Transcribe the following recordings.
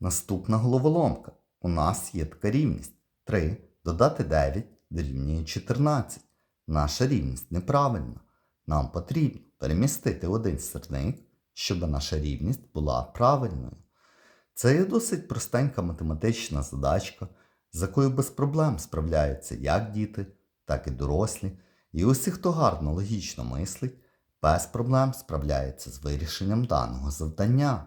Наступна головоломка. У нас є така рівність. 3 додати 9 дорівнює 14. Наша рівність неправильна. Нам потрібно перемістити один сірник, щоб наша рівність була правильною. Це є досить простенька математична задачка, з якою без проблем справляються як діти, так і дорослі. І усі, хто гарно логічно мислить, без проблем справляється з вирішенням даного завдання.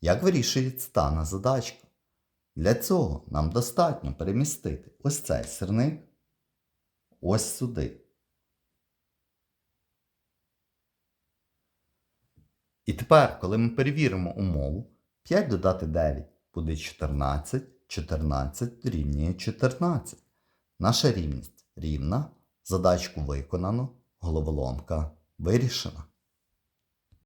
Як вирішується дана задачка? Для цього нам достатньо перемістити ось цей сирник ось сюди. І тепер, коли ми перевіримо умову, 5 додати 9 буде 14, 14 дорівнює 14. Наша рівність рівна, задачку виконано, головоломка вирішена.